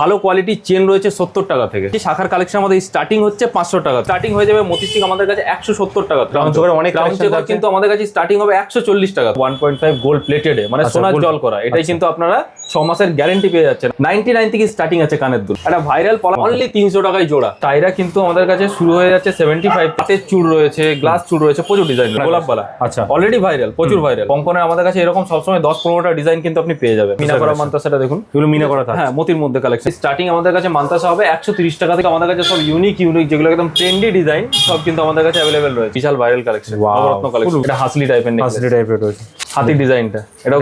ভালো কোয়ালিটির চেন রয়েছে সত্তর টাকা থেকে। এই শাখার কালেকশন আমাদের স্টার্টিং হচ্ছে পাঁচশো টাকা। স্টার্টিং হয়ে যাবে মতিস্টিক আমাদের কাছে একশো সত্তর টাকা। অনেক। কিন্তু আমাদের কাছে স্টার্টিং হবে একশো চল্লিশ টাকা। One point five gold plated মানে আচ্ছা, সোনার জল করা। এটাই কিন্তু আপনারা ছ মাসের গ্যারেন্টি পেয়ে যাচ্ছেন। নাইনটি নাইন থেকে স্টার্টিং আছে কানের দুল। একটা ভাইরাল পলা অনলি তিনশো টাকায় জোড়া। টাইরা কিন্তু আমাদের কাছে শুরু হয়ে যাচ্ছে সেভেন্টি ফাইভ হাতের চুড় রয়েছে গ্লাস চুড় রয়েছে প্রচুর ডিজাইন গোলাপ গোলাপবালা আচ্ছা। অলরেডি ভাইরাল প্রচুর ভাইরাল কঙ্কনে আমাদের কাছে এরকম সবসময় দশ পনেরোটা ডিজাইন কিন্তু আপনি পেয়ে যাবেন। মিনা করা বুঝতে মান্তাসাটা দেখুন। এগুলো মিনা করা হ্যাঁ মতির মধ্যে কালেকশন স্টার্টিং আমাদের কাছে মান্তাসা হবে একশো তিরিশ টাকা থেকে আমাদের কাছে সব ইউনিক ইউনিক যেগুলো একদম ট্রেন্ডি ডিজাইন সব কিন্তু আমাদের কাছে অ্যাভেলেবেল রয়েছে। বিশাল ভাইরাল কালেকশন নবরত্ন কালেকশন এটা হাসলি টাইপের হাসলি টাইপের রয়েছে। হাতি ডিজাইনটা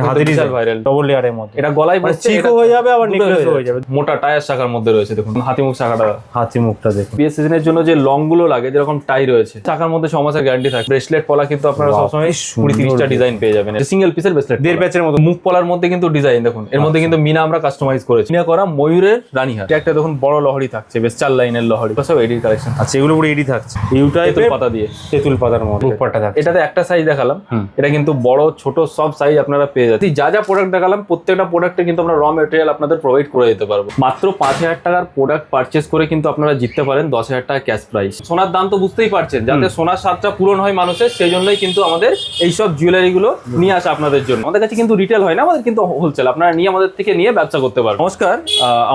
হাতের বিশাল ভাইরাল ডবল লেয়ারের মধ্যে। এটা গলায় মানে এটা হয়ে যাবে আবার necklace হয়ে যাবে। মোটা টায়ার শাখার মধ্যে রয়েছে দেখুন হাতিমুখ শাখাটা। হাতি মুখটা দেখুন। বিয়ে সিজনের জন্য যে লংগুলো লাগে যেরকম টাই রয়েছে চাকার মধ্যে ছ মাসের গ্যারান্টি থাকে ব্রেসলেট পলা কিন্তু আপনারা সবসময় কুড়ি তিরিশটা ডিজাইন পেয়ে যাবেন। সিঙ্গেল পিসের ব্রেসলেট দেড় প্যাচের মতো। মুখ পলার মধ্যে কিন্তু ডিজাইন দেখুন। এর মধ্যে কিন্তু মিনা আমরা কাস্টমাইজ করেছি। মিনা করা ময়ূরের রানীহার এটা একটা দেখুন বড় লহরি থাকছে বেশ চার লাইনের লহরি। সব এডির কালেকশন আচ্ছা এগুলো পুরো এডি থাকছে। তেতুল পাতা দিয়ে। তেঁতুল পাতার মতো উপরটা থাকছে। এটাতে একটা সাইজ দেখালাম। এটা কিন্তু বড় ছোট সব সাইজ আপনারা পেয়ে যাচ্ছেন। যা যা প্রোডাক্ট দেখালাম প্রত্যেকটা প্রোডাক্টে কিন্তু আমরা র মেটেরিয়াল আপনাদের প্রোভাইড করে দিতে পারব। মাত্র পাঁচ হাজার টাকার প্রোডাক্ট পারচেস করে কিন্তু আপনারা জিততে পারেন দশ হাজার টাকা ক্যাশ প্রাইস সোনার দাম তো বুঝতেই পারছেন যাতে সোনার স্বাদটা পূরণ হয় মানুষের সেই জন্যই কিন্তু আমাদের এইসব জুয়েলারি গুলো নিয়ে আসা আপনাদের জন্য। আমাদের কাছে কিন্তু রিটেল হয় না আমাদের কিন্তু হোলসেল আপনারা নিয়ে আমাদের থেকে নিয়ে ব্যবসা করতে পারেন নমস্কার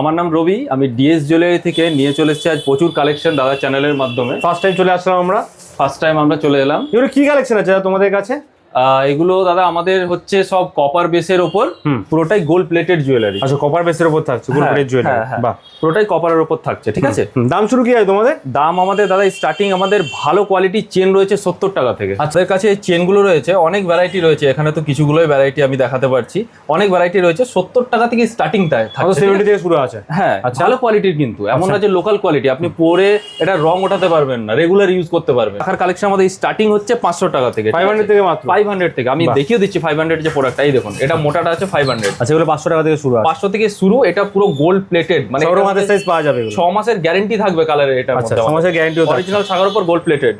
আমার নাম রবি আমি ডিএস জুয়েলারি থেকে নিয়ে চলে এসেছি আজ প্রচুর কালেকশন দাদা চ্যানেলের মাধ্যমে। ফার্স্ট টাইম চলে আসলাম আমরা? ফার্স্ট টাইম আমরা চলে এলাম। এগুলো কি কালেকশন আছে তোমাদের কাছে? আহ, এগুলো দাদা আমাদের হচ্ছে সব কপার বেসের ওপর। পুরোটাই গোল্ড প্লেটেড জুয়েলারি আচ্ছা কপার বেসের ওপর থাকছে গোল্ড প্লেটেড জুয়েলারি বাহ। পুরোটাই কপারের ওপর থাকছে ঠিক আছে? দাম শুরু কি হয় তোমাদের? দাম আমাদের দাদা স্টার্টিং আমাদের ভালো কোয়ালিটির চেন রয়েছে সত্তর টাকা থেকে। আমাদের কাছে চেনগুলো রয়েছে অনেক ভ্যারাইটি রয়েছে এখানে তো কিছুগুলোই ভ্যারাইটি আমি দেখাতে পারছি। অনেক ভ্যারাইটি রয়েছে সত্তর টাকা থেকে স্টার্টিংটায় আমাদের সেভেন্টি থেকে শুরু আছে। হ্যাঁ আচ্ছা। ভালো কোয়ালিটির কিন্তু এমন না যে লোকাল কোয়ালিটি আপনি পরে এটা রং ওঠাতে পারবেন না রেগুলার ইউজ করতে পারবেন। টাকার কালেকশন আমাদের স্টার্টিং হচ্ছে পাঁচশো টাকা থেকে ফাইভ হান্ড্রেড থেকে মাত্র? ফাইভ হান্ড্রেড থেকে আমি দেখিয়ে দিচ্ছি ফাইভ হান্ড্রেড যে প্রোডাক্ট এই দেখুন এটা মোটাটা আছে ফাইভ হান্ড্রেড আচ্ছা এগুলো পাঁচশো টাকা থেকে শুরু পাঁচশো থেকে শুরু এটা পুরো গোল্ড প্লেটেড মানে সরম সাইজ পাওয়া যাবে এগুলো। ছ মাসের গ্যারেন্টি থাকবে কালারের এটা আচ্ছা সমাজের গ্যারান্টিও থাকছে অরিজিনাল শাখার উপর গোল্ড প্লেটেড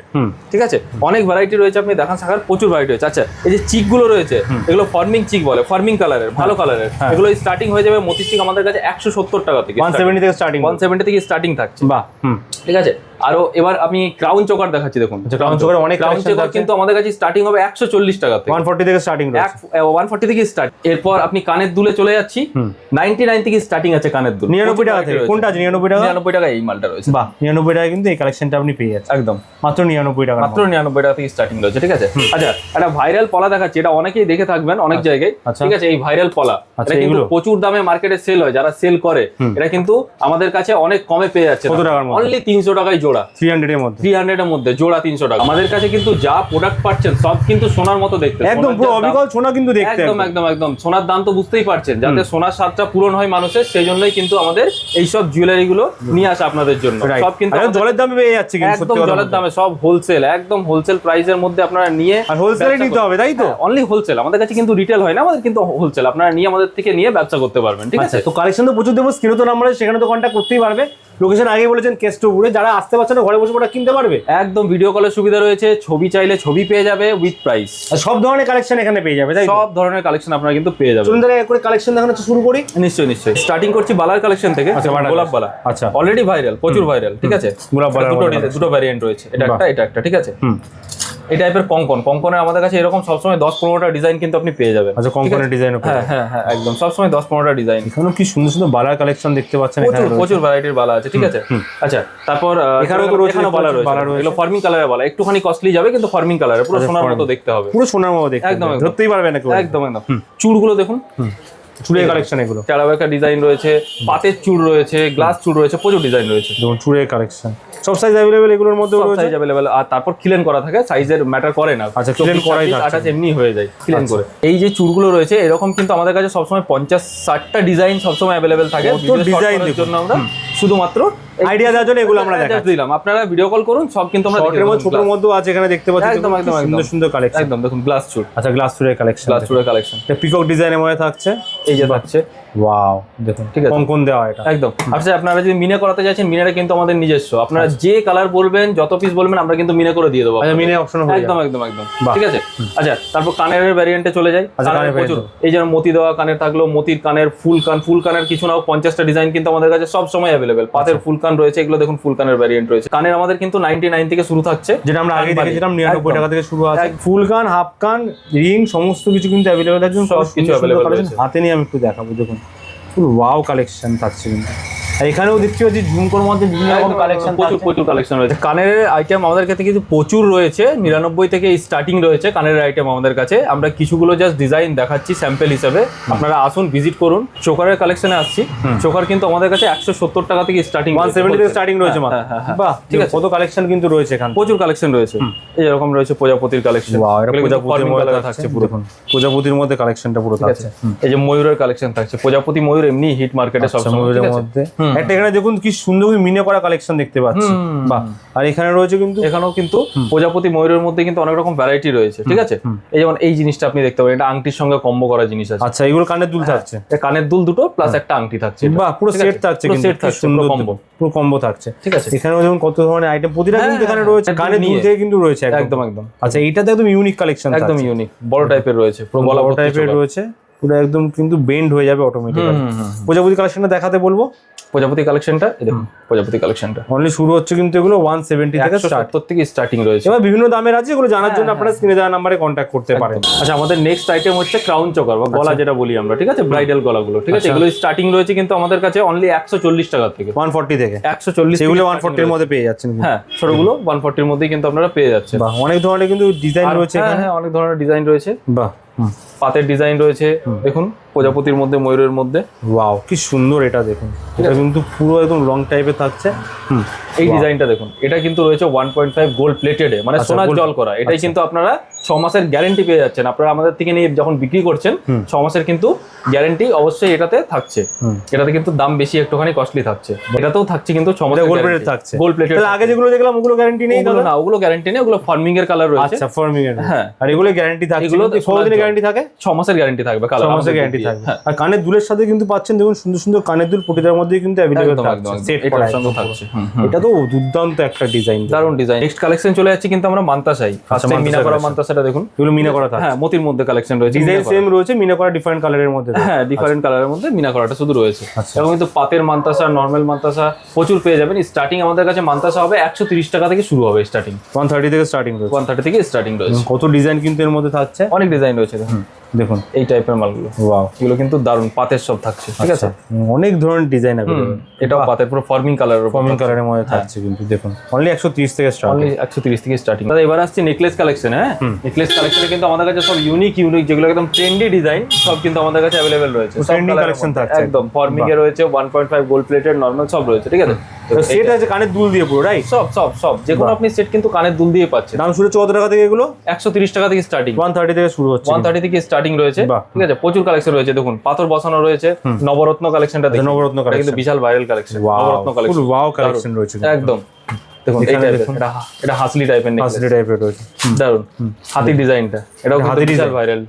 ঠিক আছে? অনেক ভ্যারাইটি রয়েছে আপনি দেখান শাখার প্রচুর ভ্যারাইটি রয়েছে। আচ্ছা এই যে চিকগুলো রয়েছে এগুলো ফর্মিং চিক বলে ফর্মিং কালারের ভালো কালারের হ্যাঁ। এগুলো স্টার্টিং হয়ে যাবে মতি চিক আমাদের কাছে একশো সত্তর টাকা থেকে ওয়ান সেভেন্টি থেকে স্টার্টিং ওয়ান সেভেন্টি থেকে স্টার্টিং থাকছে। বাহ ঠিক আছে? আরও এবার আমি ক্রাউন চোকার দেখাচ্ছি দেখুন। আচ্ছা, crown choker অনেক ক্রাউন চোকার কিন্তু আমাদের কাছে স্টার্টিং হবে একশো চল্লিশ টাকা থেকে। ওয়ান ফোর্টি থেকে স্টার্টিং ওয়ান ফোর্টি থেকে স্টার্ট এরপর আপনি কানের দুলে চলে যাচ্ছি। নাইনটি নাইন থেকে স্টার্টিং আছে কানের দুল। নিরানব্বই টাকা থেকে? কোনটা আছে? নিরানব্বই টাকা? নিরানব্বই টাকা এই মালটা রয়েছে। বাহ নিরানব্বই টাকা কিন্তু এই কালেকশনটা আপনি পেয়ে যাচ্ছেন। একদম। মাত্র নিরানব্বই টাকা। মাত্র নিরানব্বই টাকা থেকে স্টার্টিং রয়েছে ঠিক আছে? আচ্ছা একটা ভাইরাল পলা দেখাচ্ছি এটা অনেকেই দেখে থাকবেন অনেক জায়গায় আচ্ছা। ঠিক আছে? এই ভাইরাল পলা আচ্ছা, এটা কিন্তু এগুলো? প্রচুর দামে মার্কেটে সেল হয় যারা সেল করে এটা কিন্তু আমাদের কাছে অনেক কমে পেয়ে যাচ্ছে? অনলি তিনশো টাকায় জোড়া। থ্রি হান্ড্রেডের মধ্যে। থ্রি হান্ড্রেড এর মধ্যে জোড়া তিনশো টাকা। আমাদের কাছে কিন্তু যা প্রোডাক্ট পাচ্ছেন সব কিন্তু সোনার মতো দেখতে। একদম পুরো অবিকল সোনা কিন্তু দেখতে একদম একদম। একদম সোনার দাম তো বুঝতেই পারছেন যাতে সোনার স্বাদটা পূরণ হয় মানুষের সেই জন্যই কিন্তু আমাদের এইসব জুয়েলারি গুলো নিয়ে আসা আপনাদের জন্য। সব কিন্তু জলের দামে পেয়ে যাচ্ছে কিন্তু একদম জলের দামে সব হোলসেল একদম হোলসেল প্রাইসের মধ্যে আপনারা নিয়ে আর হোলসেলে নিতে হবে তাই তো? অনলি হোলসেল আমাদের কাছে কিন্তু রিটেল হয় না আমাদের কিন্তু হোলসেল আপনারা নিয়ে আমাদের থেকে নিয়ে ব্যবসা করতে পারবেন ঠিক আছে? আচ্ছা তো কালেকশন তো প্রচুর দেবো স্ক্রিনে তো নাম্বার সেখানে তো কন্ট্যাক্ট করতেই পারবে। লোকেশন আগে বলেছেন কেষ্টপুরে। যারা আসতে পারছে না ঘরে বসে ওটা কিনতে পারবে? একদম ভিডিও কলের সুবিধা রয়েছে। ছবি চাইলে ছবি পেয়ে যাবে উইথ প্রাইস সব ধরনের কালেকশন এখানে পেয়ে যাবে তাই সব ধরনের কালেকশন আপনারা কিন্তু পেয়ে যাবেন। চলুন তাহলে করে কালেকশন দেখানো শুরু করি। নিশ্চয়ই নিশ্চয়ই। স্টার্টিং করছি বালার কালেকশন থেকে আচ্ছা, গোলাপ বালা। আচ্ছা। অলরেডি ভাইরাল প্রচুর ভাইরাল ঠিক আছে? গোলাপ বালা দুটো দুটো ভ্যারিয়েন্ট রয়েছে। এটা একটা এটা একটা ঠিক আছে? হুম। এই টাইপের কঙ্কন। কঙ্কনের আমাদের কাছে এরকম সবসময় দশ পনেরোটা ডিজাইন কিন্তু আপনি পেয়ে যাবেন। আচ্ছা কঙ্কনের ডিজাইন হ্যাঁ হ্যাঁ হ্যাঁ একদম। সবসময় দশ পনেরোটা ডিজাইন এখানেও কি সুন্দর সুন্দর বালার কালেকশন দেখতে পাচ্ছেন প্রচুর প্রচুর ভ্যারাইটির বালা আছে ঠিক আছে? আচ্ছা তারপর এখানেও তো রয়েছে বালা রয়েছে। এগুলো ফার্মিং কালারের বালা। একটুখানি কস্টলি যাবে কিন্তু ফার্মিং কালারের পুরো আচ্ছা, সোনার মতো দেখতে হবে। পুরো সোনার মতো দেখতে একদম, ধরতেই পারবে না একদম একদম। চুড়গুলো দেখুন। চুড়ের কালেকশন এগুলো। চারাবাকা ডিজাইন রয়েছে পাতের চুড় রয়েছে গ্লাস চুড় রয়েছে প্রচুর ডিজাইন রয়েছে। যেমন চুড়ের কালেকশন সব সাইজ অ্যাভেলেবেল এগুলোর মধ্যে রয়েছে? সাইজ অ্যাভেলেবেল আর তারপর ক্লিন করা থাকে সাইজের ম্যাটার করে না। আচ্ছা, ক্লিন করাই থাকে আঠাশ এমনি হয়ে যায় ক্লিন করে। এই যে চুড়গুলো রয়েছে এরকম কিন্তু আমাদের কাছে সবসময় পঞ্চাশ ষাটটা ডিজাইন সবসময় অ্যাভেলেবেল থাকে। দেখুন। জন্য আমরা শুধুমাত্র আইডিয়া দেওয়ার জন্য এগুলো আমরা দেখাচ্ছি। দিলাম। আপনারা ভিডিও কল করুন সব কিন্তু আমরা শর্টের মধ্যে ছোটর মধ্যেও আছে এখানে দেখতে পাচ্ছি একদম, একদম, সুন্দর। সুন্দর কালেকশন একদম দেখুন গ্লাস চুট আচ্ছা গ্লাস চুরের কালেকশন গ্লাস চুটের কালেকশন এটা পিকক ডিজাইনের মধ্যে থাকছে? এই যে থাকছে। ওয়াও দেখুন ঠিক আছে। কোন কোন দেওয়া এটা? একদম। আচ্ছা আপনারা যদি মিনে করাতে চাইছেন মিনেটা কিন্তু আমাদের নিজস্ব। আপনারা যে কালার বলবেন যত পিস বলবেন আমরা কিন্তু মিনে করে দিয়ে দেবো আচ্ছা মিনে অপশন হয়ে একদম একদম একদম। ঠিক আছে? আচ্ছা তারপর কানের ভ্যারিয়েন্টে চলে যাই। আচ্ছা, প্রচুর। এই যেমন মতি দেওয়া কানের থাকল মতির কানের ফুল কান ফুল কানের কিছু নাও পঞ্চাশটা ডিজাইন কিন্তু আমাদের কাছে সব সময় অ্যাভেলেবেল আচ্ছা। পাতের ফুল কান রয়েছে এগুলো দেখুন ফুল কানের ভ্যারিয়েন্ট রয়েছে কানের আমাদের কিন্তু নাইনটি নাইন থেকে শুরু থাকছে যেটা আমরা আগে। দেখেছিলাম নিরানব্বই। টাকা থেকে শুরু আছে ফুলকান ফুল কান হাফ কান রিং সমস্ত কিছু কিন্তু অ্যাভেলেবেল আছে সব কিছু। রয়েছে। হাতে নিয়ে আমি একটু দেখাবো দেখুন ফুল ওয়াও কালেকশন থাকছে কিন্তু আর এখানেও দেখতে পাচ্ছি ঝুমকোর মধ্যে বিভিন্ন রকম কালেকশন প্রচুর প্রচুর কালেকশন রয়েছে। কানের আইটেম আমাদের কাছে কিন্তু প্রচুর রয়েছে। নিরানব্বই থেকে স্টার্টিং রয়েছে কানের আইটেম আমাদের কাছে। আমরা কিছুগুলো জাস্ট ডিজাইন দেখাচ্ছি স্যাম্পল হিসাবে। আপনারা আসুন ভিজিট করুন। চোকারের কালেকশনে আসছি। চোকার কিন্তু আমাদের কাছে একশো সত্তর টাকা থেকে স্টার্টিং ওয়ান সেভেন্টি থেকে স্টার্টিং রয়েছে হ্যাঁ, হ্যাঁ, হ্যাঁ। বাহ ঠিক আছে। কত কালেকশন কিন্তু রয়েছে এখানে? প্রচুর কালেকশন রয়েছে। এই যেরকম রয়েছে প্রজাপতির কালেকশন প্রজাপতির মধ্যে থাকছে পুরো পুরো। প্রজাপতির মধ্যে কালেকশনটা পুরো থাকছে। এই যে ময়ূরের কালেকশন থাকছে। প্রজাপতি ময়ূর এমনি হিট মার্কেটে সবসময় ময়ূরের মধ্যে। একটা এখানে দেখুন কি সুন্দর মিনে করা কালেকশন দেখতে পাচ্ছি। বাহ। আর এখানে রয়েছে কিন্তু এখানেও কিন্তু প্রজাপতি ময়ূরের মধ্যে কিন্তু অনেক রকম ভ্যারাইটি রয়েছে ঠিক আছে? এই যেমন এই জিনিসটা আপনি দেখতে পাবেন এটা আংটির সঙ্গে কম্বো করা জিনিস আছে। আচ্ছা এগুলো কানের দুল থাকছে। এটা কানের দুল দুটো প্লাস একটা আংটি থাকছে। বাহ পুরো সেট থাকছে কিন্তু কি থাকছে, সুন্দর combo। পুরো কম্বো থাকছে। ঠিক আছে। এখানেও যেমন কত ধরনের আইটেম প্রতিটা হ্যাঁ, কিন্তু এখানে হ্যাঁ, রয়েছে একদম কানের দুল থেকে কিন্তু রয়েছে একদম। একদম আচ্ছা এইটাতে একদম ইউনিক কালেকশন একদম ইউনিক বড় টাইপের রয়েছে পুরো গলা বড় টাইপের রয়েছে পুরো একদম কিন্তু বেন্ড হয়ে যাবে অটোমেটিক্যালি। প্রজাপতি কালেকশনটা দেখাতে বলব। প্রজাপতি কালেকশনটা এই দেখুন প্রজাপতি কালেকশনটা। অনলি শুরু হচ্ছে কিন্তু এগুলো ওয়ান সেভেন্টি থেকে সত্তর থেকে স্টার্টিং রয়েছে। এবার বিভিন্ন দামের আছে এগুলো জানার জন্য হ্যাঁ, আপনারা স্ক্রিনে দেওয়া নাম্বারে কন্ট্যাক্ট করতে পারেন। আচ্ছা আমাদের নেক্সট আইটেম হচ্ছে ক্রাউন চকার বা গলা যেটা বলি আমরা ঠিক আছে? ব্রাইডাল গলাগুলো ঠিক আছে? আচ্ছা। এগুলো স্টার্টিং রয়েছে কিন্তু আমাদের কাছে অনলি একশো চল্লিশ টাকা থেকে। ওয়ান ফর্টি থেকে। একশো চল্লিশ সেগুলো ওয়ান ফর্টির মধ্যে পেয়ে যাচ্ছেন কিন্তু। হ্যাঁ ছোটগুলো ওয়ান ফর্টির মধ্যেই কিন্তু আপনারা পেয়ে যাচ্ছেন। বাহ অনেক ধরনের কিন্তু ডিজাইন রয়েছে হ্যাঁ, এখানে। হ্যাঁ অনেক ধরনের ডিজাইন রয়েছে। বাহ পাতের ডিজাইন রয়েছে দেখুন। প্রজাপতির মধ্যে ময়ূরের মধ্যে। ওয়াও কি সুন্দর এটা দেখুন। এটা কিন্তু পুরো একদম লং টাইপের থাকছে। হুম। এই ডিজাইনটা দেখুন। এটা কিন্তু রয়েছে ওয়ান পয়েন্ট ফাইভ গোল্ড প্লেটেডে মানে আচ্ছা, সোনার জল করা। এটাই কিন্তু আপনারা ছ মাসের গ্যারেন্টি পেয়ে যাচ্ছেন। আপনারা আমাদের থেকে নিয়ে যখন বিক্রি করছেন ছ মাসের কিন্তু গ্যারেন্টি অবশ্যই এটাতে থাকছে। এটাতে কিন্তু দাম বেশি একটুখানি কস্টলি থাকছে। এটাতেও থাকছে কিন্তু ছ মাসের গোল্ড প্লেটেড থাকছে। গোল্ড প্লেটেড তাহলে আগে যেগুলো দেখলাম ওগুলো গ্যারান্টি নেই না ওগুলো গ্যারেন্টি নেই ওগুলো ফার্মিং এর কালার রয়েছে। আচ্ছা ফর্মিং এর। হ্যাঁ। আর এগুলো গ্যারেন্টি থাকে এগুলো জল। গ্যারান্টি থাকে? ছ মাসের গ্যারেন্টি থাকবে কালার ছ মাসের গ্যারেন্টি থাকবে। আর কানের দুলের সাথে কিন্তু পাচ্ছেন দেখুন সুন্দর সুন্দর কানের দুল প্রতিটার মধ্যেই কিন্তু অ্যাভেলেবেল থাকছে। সেট সঙ্গে থাকছে। এটা তো দুর্দান্ত একটা ডিজাইন দারুণ ডিজাইন নেক্সট কালেকশন চলে যাচ্ছে কিন্তু আমরা মান্তাসাই ফার্স্ট মিনা করা। মান্তাসাটা দেখুন। এগুলো মিনা করা হ্যাঁ মতির মধ্যে কালেকশন রয়েছে ডিজাইন সেম রয়েছে মিনা করা ডিফারেন্ট কালারের মধ্যে হ্যাঁ ডিফারেন্ট কালারের মধ্যে মিনা করাটা শুধু রয়েছে। আচ্ছা। এবং কিন্তু পাতের মান্তাসা নর্মাল মান্তাসা প্রচুর পেয়ে যাবেন। স্টার্টিং আমাদের কাছে মান্তাসা হবে একশো তিরিশ টাকা থেকে শুরু হবে স্টার্টিং 130 থেকে স্টার্টিং রয়েছে। ওয়ান থার্টি থেকে স্টার্টিং রয়েছে। কত ডিজাইন কিন্তু এর মধ্যে থাকছে? অনেক ডিজাইন রয়েছে। দেখুন। এই টাইপের মালগুলো। ওয়াও এগুলো কিন্তু দারুণ পাতের সব থাকছে ঠিক আছে? অনেক ধরনের ডিজাইন অ্যাভেলেবল এটাও পাতের পুরো ফর্মিং কালারের ফর্মিং কালারের মধ্যে থাকছে কিন্তু দেখুন। অনলি 130 থেকে স্টার্ট অনলি একশো তিরিশ থেকে স্টার্টিং দাদা এবার আসছে নেকলেস কালেকশন হ্যাঁ? নেকলেস কালেকশনে কিন্তু আমাদের কাছে সব ইউনিক ইউনিক যেগুলো একদম ট্রেন্ডি ডিজাইন সব কিন্তু আমাদের কাছে অ্যাভেলেবেল রয়েছে। collection মধ্যে। থাকছে। একদম ফর্মিং এ রয়েছে one point five gold plated normal সব রয়েছে ঠিক আছে? সেট আছে কানের দুল দিয়ে পুরো রাইট সব সব সব। যে কোনো আপনি সেট কিন্তু কানের দুল দিয়ে পাচ্ছেন। দাম শুরু হচ্ছে কত টাকা থেকে এগুলো? একশো তিরিশ টাকা থেকে স্টার্টিং 130 থেকে শুরু হচ্ছে। ওয়ান থার্টি থেকে স্টার্টিং রয়েছে ঠিক আছে? প্রচুর কালেকশন রয়েছে দেখুন পাথর বসানো রয়েছে নবরত্ন কালেকশনটা দেখুন। নবরত্ন কালেকশন কিন্তু বিশাল viral collection Navratna full collection wow collection রয়েছে একদম। দেখুন এই টাইপের এটা হাসলি টাইপের হাসলি টাইপের রয়েছে। দারুণ হাতি ডিজাইনটা এটাও কিন্তু হাতি বিশাল ভাইরাল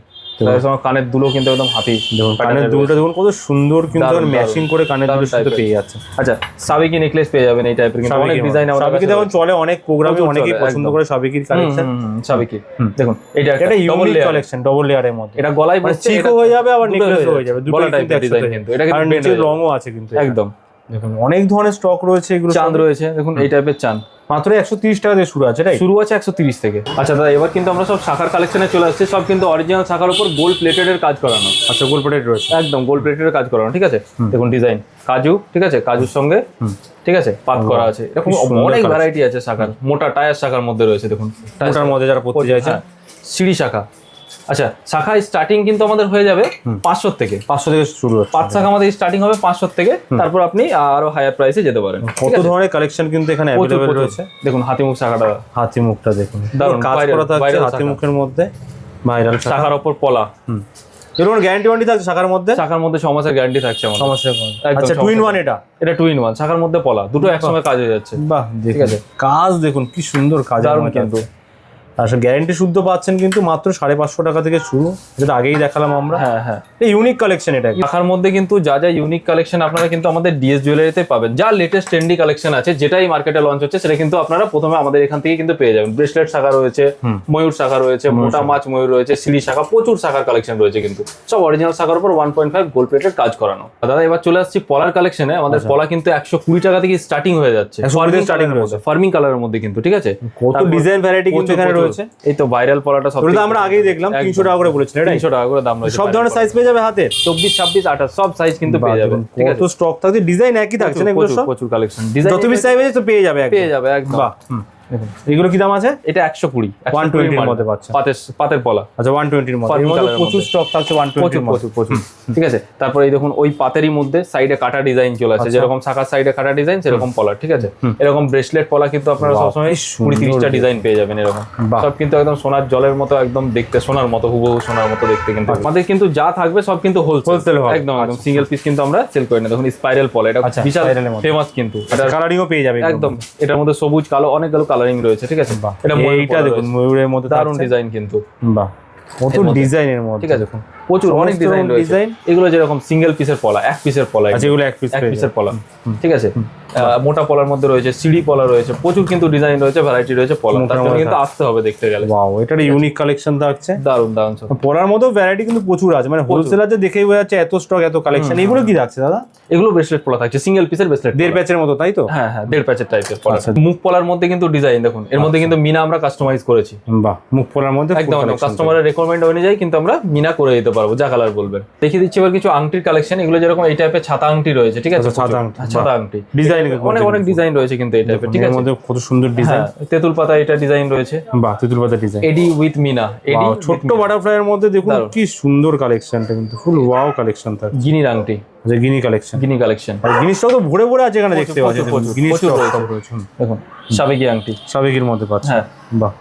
কানের দুলো কিন্তু একদম হাতি কানের দুলটা দেখুন কত সুন্দর কিন্তু ম্যাচিং করে কানের সাথে পেয়ে যাচ্ছে। আচ্ছা সাবিকি নেকলেস পেয়ে যাবেন এই টাইপের কিন্তু অনেক ডিজাইন সাবিকি যেমন চলে অনেক প্রোগ্রামে অনেকেই পছন্দ করে সাবিকির কালেকশন সাবিকি। দেখুন এটা একটা ইউনিক কালেকশন ডবল লেয়ারের মধ্যে। এটা গলায় মানে চিকও হয়ে যাবে আবার দুটো নেকলেসও হয়ে যাবে দুটো টাইপের ডিজাইন কিন্তু এটা কিন্তু। রঙও আছে কিন্তু। একদম। দেখুন অনেক ধরনের স্টক রয়েছে এগুলো চাঁদ রয়েছে দেখুন এই টাইপের চাঁদ। মাত্র একশো তিরিশ টাকা দিয়ে শুরু আছে তাই শুরু আছে একশো তিরিশ থেকে। আচ্ছা দাদা এবার কিন্তু আমরা সব শাখার কালেকশনে চলে আসছি। সব কিন্তু অরিজিনাল শাখার উপর গোল্ড প্লেটেড এর কাজ করানো। আচ্ছা গোল প্লেটেড রয়েছে। একদম গোল্ড প্লেটেড কাজ করানো ঠিক আছে? দেখুন ডিজাইন কাজু ঠিক আছে? কাজুর সঙ্গে ঠিক আছে? পাত করা আছে। এরকম অনেক ভ্যারাইটি আছে শাখার মোটা টায়ার শাখার মধ্যে রয়েছে দেখুন। টায়ার মধ্যে যারা পড়তে চাইছে হ্যাঁ, সিঁড়ি শাখা। আচ্ছা শাখা স্টার্টিং কিন্তু আমাদের হয়ে যাবে পাঁচশো থেকে। পাঁচশো থেকে শুরু হচ্ছে। পাঁচ শাখা আমাদের স্টার্টিং হবে পাঁচশো থেকে তারপর আপনি আরও হায়ার প্রাইসে যেতে পারেন। কত ধরনের কালেকশন কিন্তু এখানে অ্যাভেলেবেল রয়েছে? দেখুন হাতিমুখ শাখাটা। হাতিমুখটা দেখুন। দারুণ, কাজ করা থাকছে viral হাতি শাখা। মুখের মধ্যে ভাইরাল শাখার ওপর পলা। এর গ্যারান্টি ওয়ারেন্টি থাকছে শাখার মধ্যে? চাকার মধ্যে ছ মাসের গ্যারান্টি থাকছে কম আচ্ছা ওয়ান এটা? এটা টু ইন ওয়ান শাখার মধ্যে পলা। দুটো একসঙ্গে কাজ হয়ে যাচ্ছে। বাহ ঠিক আছে। আছে? কাজ দেখুন কি সুন্দর কাজ দারুণ কিন্তু। আসলে গ্যারান্টি শুদ্ধ পাচ্ছেন কিন্তু মাত্র সাড়ে পাঁচশো টাকা থেকে শুরু যেটা আগেই দেখালাম আমরা। হ্যাঁ হ্যাঁ। এই ইউনিক কালেকশন এটা শাখার মধ্যে কিন্তু যা যা ইউনিক কালেকশন আপনারা কিন্তু আমাদের ডিএস জুয়েলারিতে পাবেন। যা লেটেস্ট ট্রেন্ডি কালেকশন আছে যেটাই মার্কেটে লঞ্চ হচ্ছে সেটা কিন্তু আপনারা প্রথমে আমাদের এখান থেকে কিন্তু পেয়ে যাবেন। ব্রেসলেট শাখা রয়েছে ময়ূর শাখা রয়েছে মোটা মাছ ময়ূর রয়েছে সিলি শাখা প্রচুর শাখার কালেকশন রয়েছে কিন্তু। সব অরিজিনাল শাখার উপর ওয়ান পয়েন্ট ফাইভ গোল্ড প্লেটের কাজ করানো। দাদা এবার চলে আসছি পলার কালেকশনে আমাদের পলা কিন্তু একশো কুড়ি টাকা থেকে স্টার্টিং হয়ে যাচ্ছে। 120 থেকে starting ফার্মিং কালারের মধ্যে। কিন্তু ঠিক আছে? কত ডিজাইন ভ্যারাইটি কিন্তু। রয়েছে। এই তো ভাইরাল পলাটা সব আমরা আগেই দেখলাম তিনশো টাকা করে বলেছিলেন তিনশো টাকা করে দাম রয়েছে সব ধরনের সাইজ পেয়ে যাবে হাতে? চব্বিশ ছাব্বিশ আঠাশ সব সাইজ কিন্তু পেয়ে যাবে ঠিক আছে? কত স্টক থাকছে ডিজাইন একই থাকছে না এগুলো প্রচুর সব? প্রচুর কালেকশন ডিজাইন যত বেশি তো পেয়ে যাবে একদম। পেয়ে যাবে একদম। দেখুন। এগুলো কি দাম আছে? এটা একশো কুড়ি 120 এর মধ্যে পাচ্ছেন। পাতের পাতের পলা আচ্ছা ওয়ান টোয়েন্টির মধ্যে। এর মধ্যে প্রচুর স্টক থাকছে ওয়ান টোয়েন্টির মধ্যে। প্রচুর প্রচুর। ঠিক আছে? তারপর এই দেখুন ওই পাতেরই মধ্যে সাইডে কাটা ডিজাইন চলে আচ্ছা। আসে যেরকম শাখার সাইডে কাটা ডিজাইন সেরকম পলা ঠিক আছে? এরকম ব্রেসলেট পলা কিন্তু আপনারা সবসময় কুড়ি তিরিশটা ডিজাইন পেয়ে যাবেন এরকম। সব কিন্তু একদম সোনার জলের মতো একদম দেখতে সোনার মতো হুবহু সোনার মতো দেখতে কিন্তু। আমাদের কিন্তু যা থাকবে সব কিন্তু হোলসেল একদম একদম। সিঙ্গেল পিস কিন্তু আমরা সেল করি না দেখুন স্পাইরাল পলা এটা আচ্ছা, বিশাল। ফেমাস কিন্তু। এটা কালারিংও পেয়ে যাবে একদম। এটার মধ্যে সবুজ কালো অনেকগুলো কালারিং রয়েছে ঠিক আছে? এটা এইটা দেখুন ময়ূরের মধ্যে দারুণ ডিজাইন কিন্তু। বাহ। কত ডিজাইনের মধ্যে। ঠিক আছে দেখুন। প্রচুর অনেক ডিজাইন রয়েছে। এগুলো যেরকম সিঙ্গেল পিসের পলা এক পিসের পলা আচ্ছা এগুলো এক পিস এক পিসের পলা। ঠিক আছে? মোটা পলার মধ্যে রয়েছে সিঁড়ি পলা রয়েছে প্রচুর কিন্তু ডিজাইন রয়েছে ভ্যারাইটি রয়েছে পলা। তার জন্য কিন্তু আসতে হবে দেখতে গেলে। ওয়াও এটার ইউনিক কালেকশন থাকছে মতো ভ্যারাইটি কিন্তু প্রচুর আছে মানে হোলসেলার যে দেখেই বোঝা যাচ্ছে এত স্টক এত কালেকশন এগুলো কি থাকছে দাদা? এগুলো ব্রেসলেট পলা থাকছে সিঙ্গেল পিসের ব্রেসলেট দেড় প্যাচের মতো তাই তো? হ্যাঁ হ্যাঁ দেড় প্যাচের টাইপের পলা। আচ্ছা। মুখ পলার মধ্যে কিন্তু ডিজাইন দেখুন এর মধ্যে কিন্তু মিনা আমরা কাস্টমাইজ করেছি। বাহ মুখ পলার মধ্যে একদম কাস্টমারের রেকমেন্ড অনুযায়ী কিন্তু আমরা মিনা করে দিতে পারব যা কালার বলবেন। দেখিয়ে দিচ্ছি এবার কিছু আংটির কালেকশন এগুলো যেরকম এই টাইপের ছাতা আংটি রয়েছে ঠিক আছে? আচ্ছা, ছাতা আংটি, ছাতা আংটি। ডিজাইন অনেক অনেক ডিজাইন রয়েছে কিন্তু এই টাইপের ঠিক আছে? মধ্যে কত সুন্দর ডিজাইন হ্যাঁ তেঁতুল পাতা এটা ডিজাইন রয়েছে। বাহ তেতুল পাতা design AD with Mina AD ছোট্ট বাটারফ্লাই এর মধ্যে দেখুন কি সুন্দর কালেকশনটা কিন্তু ফুল ওয়াও কালেকশন থাকছে গিনির আংটি। যে গিনি কালেকশন গিনি কালেকশন আর জিনিসটাও তো ভরে ভরে আছে এখানে দেখতে পাচ্ছি প্রচুর, প্রচুর, জিনিস প্রচুর রয়েছে। রয়েছে। দেখুন সাবেকি আংটি। সাবেকের মধ্যে পাচ্ছি হ্যাঁ। বাহ।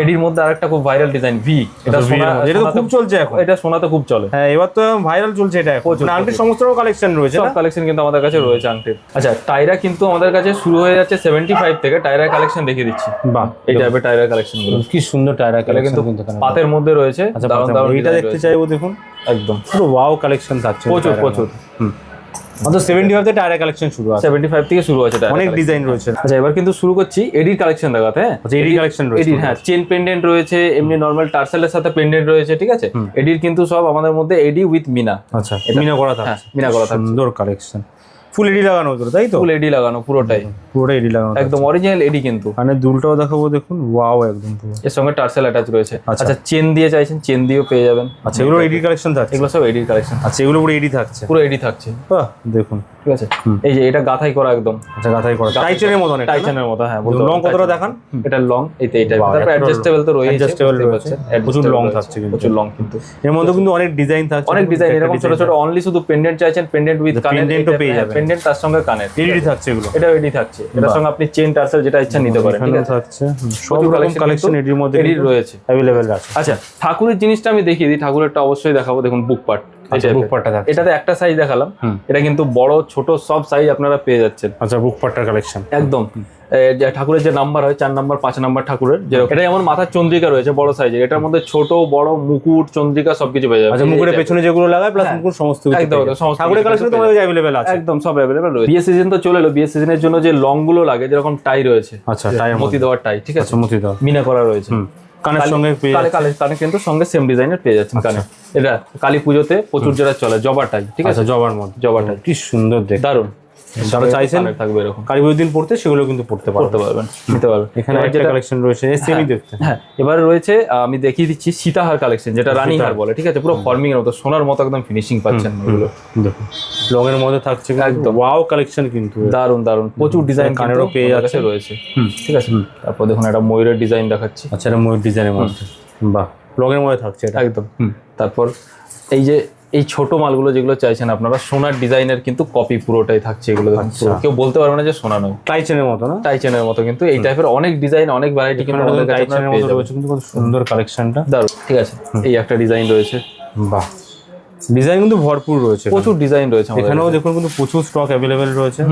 এডির মধ্যে আরেকটা খুব ভাইরাল ডিজাইন ভি এটা আচ্ছা, সোনা। এটা তো খুব চলছে এখন। এটা সোনাতে খুব চলে। হ্যাঁ এবার তো ভাইরাল চলছে এটা এখন। আংটির। সমস্ত কালেকশন রয়েছে সব কালেকশন কিন্তু আমাদের কাছে রয়েছে আংটির আচ্ছা টাইরা কিন্তু আমাদের কাছে শুরু হয়ে যাচ্ছে সেভেন্টি ফাইভ থেকে টাইরা কালেকশন দেখিয়ে দিচ্ছি। বাহ এই টাইপের টাইরা কালেকশনগুলো। কি সুন্দর এটা কালেকশন কিন্তু কিন্তু পাতের মধ্যে রয়েছে আচ্ছা design দেখতে চাইব দেখুন। একদম। পুরো ওয়াও কালেকশন থাকছে। প্রচুর প্রচুর। সেভেন্টি ফাইভ থেকে টায়ার কালেকশন শুরু আছে। সেভেন্টি ফাইভ থেকে শুরু টাইরা অনেক ডিজাইন রয়েছে। আচ্ছা এবার কিন্তু শুরু করছি এডির কালেকশন দেখাতে হ্যাঁ? আচ্ছা এডি কালেকশন রয়েছে। হ্যাঁ চেন পেন্ডেন্ট রয়েছে এমনি নর্মাল টার্সেলের সাথে পেন্ডেন্ট রয়েছে ঠিক আছে? এডির কিন্তু সব আমাদের মধ্যে এডি উইথ মিনা আচ্ছা মিনা করা হ্যাঁ মিনা করা থাকছে। সুন্দর কালেকশন ফুল এডি লাগানো তাই তো? ফুল এডি লাগানো পুরোটাই। পুরো এডি লাগানো একদম অরিজিনাল এডি কিন্তু। কানের দুলটাও দেখাবো দেখুন ওয়াও একদম পুরো। এর সঙ্গে টার্সেল অ্যাটাচ রয়েছে। আচ্ছা। আচ্ছা চেন দিয়ে চাইছেন চেন দিয়েও পেয়ে যাবেন। আচ্ছা এগুলো এডি কালেকশন থাকছে? এগুলো সব এডির কালেকশন আচ্ছা এগুলো পুরো এডি থাকছে? পুরো এডি থাকছে। বাহ দেখুন। ঠিক আছে? এই যে এটা গাথাই করা একদম। আচ্ছা গাথাই করা। টাইটেনের মতো অনেক টাইটানের মতো হ্যাঁ বলতে লং কতটা দেখান? এটা লং এই তো এইটা Wow, তারপর অ্যাডজাস্টেবল তো রয়েছে বুঝতেই রয়েছে। প্রচুর রয়েছে, থাকছে কিন্তু। প্রচুর লং কিন্তু। এর মধ্যে কিন্তু অনেক ডিজাইন থাকছে। অনেক ডিজাইন এরকম ছোট ছোট অনলি শুধু পেন্ডেন্ট চাইছেন পেন্ডেন্ট উইথ ও পেয়ে যাবেন। পেন্ডেন্ট তার সঙ্গে কানের এডি থাকছে এগুলো। এটা এডি থাকছে। এটার সঙ্গে আপনি চেন টার্সেল যেটা ইচ্ছা নিতে পারেন ঠিক আছে? থাকছে। সব রকম কালেকশন এডির মধ্যে এডি রয়েছে। অ্যাভেলেবেল আছে। আচ্ছা ঠাকুরের জিনিসটা আমি দেখিয়ে দিই। ঠাকুরেরটা অবশ্যই দেখাবো। দেখুন বুক পার্ট বুক পার্টটা থাকছে। এটাতে একটা সাইজ দেখালাম। এটা কিন্তু বড় ছোট সব সাইজ আপনারা পেয়ে যাচ্ছেন। আচ্ছা বুক পার্টটার কালেকশন একদম। ঠাকুরের যে নাম্বার হয় চার নাম্বার পাঁচ নাম্বার ঠাকুরের যে এটা যেমন মাথার চন্দ্রিকা রয়েছে বড় সাইজের এটার মধ্যে ছোট বড় মুকুট চন্দ্রিকা সবকিছু পেয়ে যাবে। আচ্ছা মুকুটের পেছনে যেগুলো লাগায় প্লাস হ্যাঁ। মুকুট সমস্ত কিছু একদম, ঠাকুরের কালেকশন আছে। একদম সব অ্যাভেলেবেল রয়েছে বিয়ে সিজন তো চলে এলো বিয়ে সিজনের জন্য যে লংগুলো লাগে যেরকম টাই রয়েছে আচ্ছা টাইম মতি দেওয়ার টাই ঠিক আছে? আচ্ছা মতি দেওয়া মিনা করা রয়েছে। কানের সঙ্গে কানে কিন্তু সঙ্গে সেম ডিজাইনের পেয়ে যাচ্ছেন কানে। এটা কালী পুজোতে প্রচুর যেটা চলে জবাটাই ঠিক আছে? আচ্ছা জবার মধ্যে। জবাটাই কি সুন্দর দেখ দারুণ যারা চাইছেন থাকবে এরকম। দিন পড়তে সেগুলো কিন্তু পড়তে পারো পারবেন। নিতে পারবেন। এখানে একটা কালেকশন রয়েছে সেমই দেখতে। হ্যাঁ এবারে রয়েছে আমি দেখিয়ে দিচ্ছি সীতাহার কালেকশন যেটা রানী হার বলে ঠিক আছে? পুরো ফর্মিং এর মতো সোনার মতো একদম ফিনিশিং পাচ্ছেন এগুলো। দেখুন। লং এর মধ্যে থাকছে একদম। ওয়াও কালেকশন কিন্তু দারুণ দারুণ প্রচুর ডিজাইন কানেরও পেয়ে যাচ্ছে। রয়েছে। ঠিক আছে? তারপর দেখুন একটা ময়ূরের ডিজাইন দেখাচ্ছি। আচ্ছা এটা ময়ূর ডিজাইনের মধ্যে। বাহ লং এর মধ্যে থাকছে এটা। একদম। তারপর এই যে এই ছোট মালগুলো যেগুলো চাইছেন আপনারা সোনার ডিজাইনের কিন্তু কপি পুরোটাই থাকছে এগুলো আচ্ছা। কেউ বলতে পারবে না যে সোনা নয়। টাইচেনের মতো না? টাইচেনের মতো কিন্তু এই টাইপের অনেক ডিজাইন অনেক ভ্যারাইটি কিন্তু আমাদের টাইচেনের মতো। রয়েছে কিন্তু কত সুন্দর কালেকশনটা দারুণ ঠিক আছে। এই একটা ডিজাইন রয়েছে। বাহ। ডিজাইন কিন্তু ভরপুর রয়েছে প্রচুর ডিজাইন রয়েছে এখানেও দেখুন কিন্তু প্রচুর স্টক অ্যাভেলেবেল রয়েছে।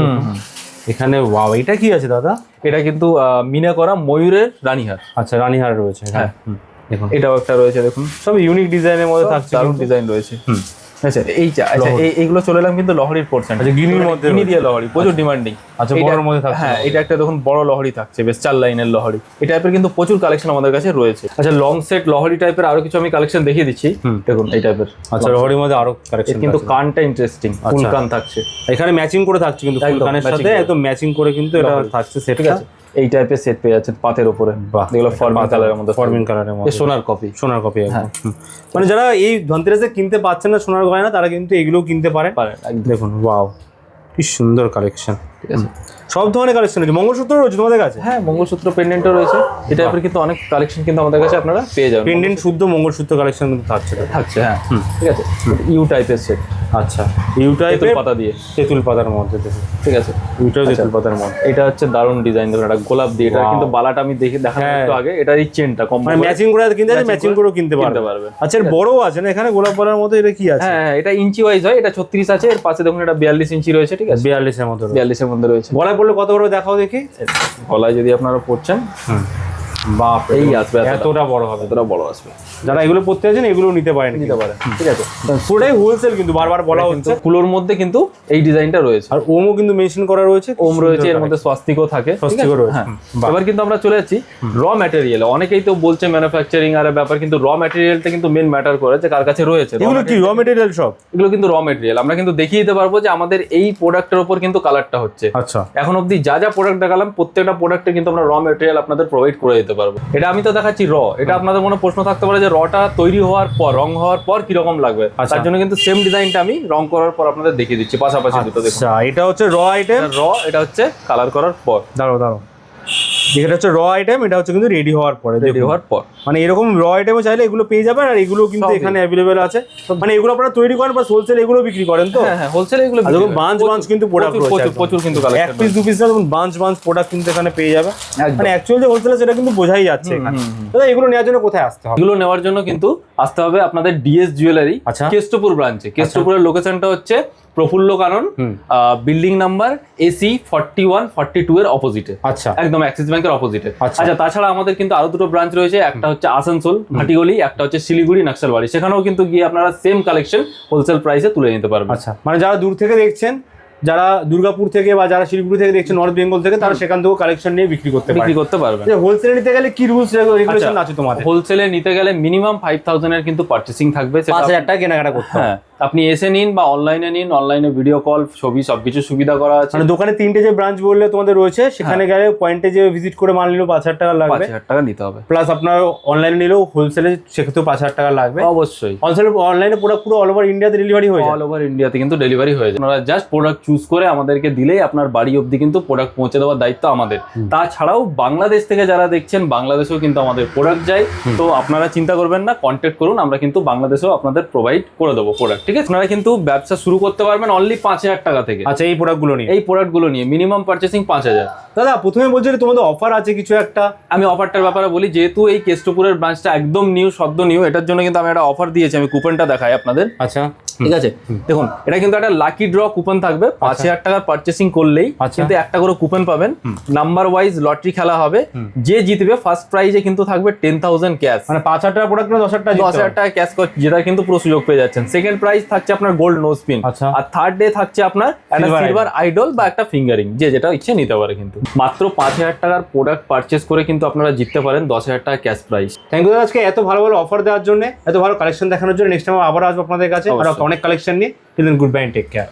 এখানে ওয়াও এটা কি আছে দাদা? এটা কিন্তু মিনা করা ময়ূরের রানীহার। আচ্ছা রানীহার রয়েছে এখানে। হ্যাঁ। দেখুন। এটাও একটা রয়েছে দেখুন। সব ইউনিক ডিজাইনের মধ্যে থাকছে দারুণ ডিজাইন রয়েছে। হুম। আচ্ছা এই আচ্ছা এইগুলো চলে এলাম কিন্তু লহরির পোর্শন আচ্ছা, গিনির মধ্যে গিনি দিয়ে লহরি প্রচুর ডিমান্ডিং আচ্ছা, বড়র মধ্যে থাকছে হ্যাঁ এটা একটা দেখুন বড় লহরি থাকছে বেশ চার লাইনের লহরি। এই টাইপের কিন্তু প্রচুর কালেকশন আমাদের কাছে রয়েছে। আচ্ছা লং সেট লহরি টাইপের আরও কিছু আমি কালেকশন দেখিয়ে দিচ্ছি। দেখুন এই টাইপের আচ্ছা রহরির মধ্যে আরও কালেকশন কিন্তু কানটা ইন্টারেস্টিং ফুল আচ্ছা। কান থাকছে। এখানে ম্যাচিং করে থাকছে কিন্তু ফুল কানের সাথে একদম ম্যাচিং করে কিন্তু এটা। থাকছে ঠিক আছে। এই টাইপের সেট পেয়ে যাচ্ছেন পাতের উপরে। যেগুলো ফর্মিং কালারের মধ্যে ফর্মিং কালারের মধ্যে। সোনার কপি সোনার কপি হ্যাঁ। মানে যারা এই ধনতেরাসে কিনতে পাচ্ছেন না সোনার গয়না তারা কিন্তু এগুলোও কিনতে পারে দেখুন ওয়াও কি সুন্দর কালেকশন ঠিক আছে? সব ধরনের কালেকশন আছে মঙ্গলসূত্র রয়েছে তোমাদের কাছে? হ্যাঁ মঙ্গলসূত্র পেন্ডেন্টও রয়েছে। এই টাইপের কিন্তু অনেক কালেকশন কিন্তু আমাদের কাছে আপনারা পেয়ে যাবেন। পেন্ডেন্ট শুদ্ধ মঙ্গলসূত্র কালেকশন কিন্তু থাকছে। থাকছে হ্যাঁ। ঠিক আছে? ইউ টাইপের সেট আচ্ছা। ইউ টাইপের পাতা দিয়ে। তেঁতুল পাতার মধ্যে ঠিক আছে? ইউটাও তেঁতুল পাতার মধ্যে। এটা হচ্ছে দারুণ ডিজাইন দেখুন একটা গোলাপ দিয়ে। এটা কিন্তু বালাটা আমি দেখে দেখানো হ্যাঁ। একটু আগে। এটার এই চেনটা কম মানে ম্যাচিং করে কিনতে আছে ম্যাচিং করেও কিনতে কিনতে পারবে। পারবেন আচ্ছা এর বড় আছে। না? এখানে গোলাপ বলার মতো এটা কি আছে? হ্যাঁ হ্যাঁ এটা ইঞ্চি ওয়াইজ হয় এটা ছত্রিশ আছে এর পাশে দেখুন এটা বিয়াল্লিশ ইঞ্চি রয়েছে ঠিক আছে? বিয়াল্লিশের মতো রয়েছে। বিয়াল্লিশের মধ্যে রয়েছে। গলায় পড়লে কত বড় দেখাও দেখি? গলায় যদি আপনারা পড়ছেন বাপ এই আসবে এতটা। বড় হবে এতটা বড় আসবে। যারা এগুলো পড়তে আছেন এগুলো নিতে পারেন নিতে পারে ঠিক আছে। পুরোটাই হোলসেল কিন্তু বারবার বলা হচ্ছে। কুলোর মধ্যে কিন্তু এই ডিজাইনটা রয়েছে। আর ওমও কিন্তু মেনশন করা রয়েছে ওম রয়েছে এর মধ্যে স্বাস্তিকও থাকে? স্বস্তিকও রয়েছে। হ্যাঁ। এবার কিন্তু আমরা চলে যাচ্ছি র ম্যাটেরিয়াল অনেকেই তো বলছে ম্যানুফ্যাকচারিং আর ব্যাপার কিন্তু র ম্যাটেরিয়ালটা কিন্তু মেন ম্যাটার করে যে কার কাছে রয়েছে। এগুলো কি র মেটেরিয়াল সব? এগুলো কিন্তু র মেটেরিয়াল আমরা কিন্তু দেখিয়ে দিতে পারব যে আমাদের এই প্রোডাক্টের উপর কিন্তু কালারটা হচ্ছে। আচ্ছা। এখন অবধি যা যা প্রোডাক্ট দেখালাম প্রত্যেকটা প্রোডাক্টে কিন্তু আমরা র ম্যাটেরিয়াল আপনাদের প্রোভাইড করে দিতে পারব। এটা আমি তো দেখাচ্ছি র এটা আপনাদের মনে প্রশ্ন থাকতে পারে যে রটা তৈরি হওয়ার পর রং হওয়ার পর কীরকম লাগবে? আচ্ছা। তার জন্য কিন্তু সেম ডিজাইনটা আমি রং করার পর আপনাদের দেখিয়ে দিচ্ছি পাশাপাশি দুটো দেখুন। আচ্ছা এটা হচ্ছে র আইটেম র এটা হচ্ছে কালার করার পর। দাঁড়াও দাঁড়াও। যেটা হচ্ছে র আইটেম এটা হচ্ছে কিন্তু রেডি হওয়ার পরে রেডি হওয়ার পর। মানে এরকম র আইটেমও চাইলে এগুলো পেয়ে যাবেন আর এগুলো কিন্তু এখানে অ্যাভেলেবেল আছে। মানে এগুলো আপনারা তৈরি করেন বা হোলসেল এগুলো বিক্রি করেন তো। হ্যাঁ হ্যাঁ এগুলো দেখুন বাঞ্চ বাঞ্চ কিন্তু প্রোডাক্ট প্রচুর রয়েছে প্রচুর কিন্তু এক পিস দু পিস না দেখুন বাঞ্চ বাঞ্চ প্রোডাক্ট কিন্তু এখানে পেয়ে যাবে। মানে অ্যাকচুয়াল যে হোলসেল সেটা কিন্তু বোঝাই যাচ্ছে এখানে। দাদা এগুলো নেওয়ার জন্য কোথায় আসতে হবে? এগুলো নেওয়ার জন্য কিন্তু আসতে হবে আপনাদের ডিএস জুয়েলারি আচ্ছা। কেষ্টপুর ব্রাঞ্চে কেষ্টপুরের লোকেশনটা হচ্ছে প্রফুল্ল কারণ building number AC forty one forty two এর অপোজিটে আচ্ছা। একদম অ্যাক্সিস ব্যাংকের অপোজিটে আচ্ছা। তাছাড়া আমাদের কিন্তু আরও দুটো ব্রাঞ্চ রয়েছে একটা হচ্ছে আসানসোল ভাটিগলি একটা হচ্ছে শিলিগুড়ি নকশালবাড়ি সেখানেও কিন্তু গিয়ে আপনারা সেম কালেকশন হোলসেল প্রাইসে তুলে নিতে পারবেন। আচ্ছা মানে যারা দূর থেকে দেখছেন যারা দুর্গাপুর থেকে বা যারা শিলিগুড়ি থেকে দেখছেন নর্থ বেঙ্গল থেকে তারা সেখান থেকেও কালেকশন নিয়ে বিক্রি করতে বিক্রি করতে পারবেন। হোলসেলে নিতে গেলে কি রুলস রেগুলেশন আচ্ছা। আছে তোমাদের? হোলসেলে নিতে গেলে মিনিমাম ফাইভ থাউজেন্ডের কিন্তু পার্চেসিং থাকবে পাঁচ হাজার টাকা কেনাকাটা করতে হ্যাঁ আপনি এসে নিন বা অনলাইনে নিন অনলাইনে ভিডিও কল ছবি সবকিছু সুবিধা করা আছে। মানে দোকানে তিনটে যে ব্রাঞ্চ বললে তোমাদের রয়েছে সেখানে গেলে পয়েন্টে যে ভিজিট করে মাল নিলেও পাঁচ হাজার টাকা লাগবে। পাঁচ হাজার টাকা নিতে হবে। প্লাস আপনার অনলাইনে নিলেও হোলসেলে সেক্ষেত্রেও পাঁচ হাজার টাকা লাগবে। অবশ্যই। অনলাইনে অনলাইনে প্রোডাক্ট পুরো অল ওভার ইন্ডিয়াতে ডেলিভারি হয়ে যায়। অল ওভার ইন্ডিয়াতে কিন্তু ডেলিভারি হয়ে যায়। আপনারা জাস্ট প্রোডাক্ট চুজ করে আমাদেরকে দিলেই আপনার বাড়ি অবধি কিন্তু প্রোডাক্ট পৌঁছে দেওয়ার দায়িত্ব আমাদের। তাছাড়াও বাংলাদেশ থেকে যারা দেখছেন বাংলাদেশেও কিন্তু আমাদের প্রোডাক্ট যায়। তো আপনারা চিন্তা করবেন না কন্ট্যাক্ট করুন আমরা কিন্তু বাংলাদেশেও আপনাদের প্রোভাইড করে দেবো প্রোডাক্ট ঠিক আছে? আপনারা কিন্তু ব্যবসা শুরু করতে পারবেন অনলি পাঁচ হাজার টাকা থেকে। আচ্ছা এই প্রোডাক্টগুলো নিয়ে। এই প্রোডাক্টগুলো নিয়ে মিনিমাম পারচেসিং পাঁচ হাজার। দাদা প্রথমে বলছি যে তোমাদের অফার আছে কিছু একটা? আমি অফারটার ব্যাপারে বলি যেহেতু এই কেষ্টপুরের ব্রাঞ্চটা একদম নিউ সদ্য নিউ এটার জন্য কিন্তু আমি একটা অফার দিয়েছি আমি কুপনটা দেখাই আপনাদের। আচ্ছা। ঠিক আছে? দেখুন এটা কিন্তু একটা লাকি ড্র কুপন থাকবে। পাঁচ হাজার টাকার পার্চেসিং করলেই আচ্ছা। কিন্তু একটা করে কুপন পাবেন। নাম্বার ওয়াইজ লটারি খেলা হবে। যে জিতবে ফার্স্ট প্রাইজে কিন্তু থাকবে টেন থাউজেন্ড ক্যাশ মানে পাঁচ হাজার টাকা প্রোডাক্ট দশ হাজার টাকা দশ হাজার টাকা ক্যাশ যেটা কিন্তু পুরো সুযোগ পেয়ে যাচ্ছেন। সেকেন্ড প্রাইজ থাকছে আপনার গোল্ড নোজ পিন আচ্ছা। আর থার্ড ডে থাকছে আপনার একটা সিলভার আইডল বা একটা ফিঙ্গারিং যে যেটা ইচ্ছে নিতে পারে কিন্তু। মাত্র পাঁচ হাজার টাকার প্রোডাক্ট পারচেস করে কিন্তু আপনারা জিততে পারেন দশ হাজার টাকা ক্যাশ প্রাইস থ্যাংক ইউ আজকে এত ভালো ভালো অফার দেওয়ার জন্য এত ভালো কালেকশন দেখানোর জন্য নেক্সট টাইম আবার আসব আপনাদের কাছে। আর। অনেক কালেকশন নিয়ে till good bye take care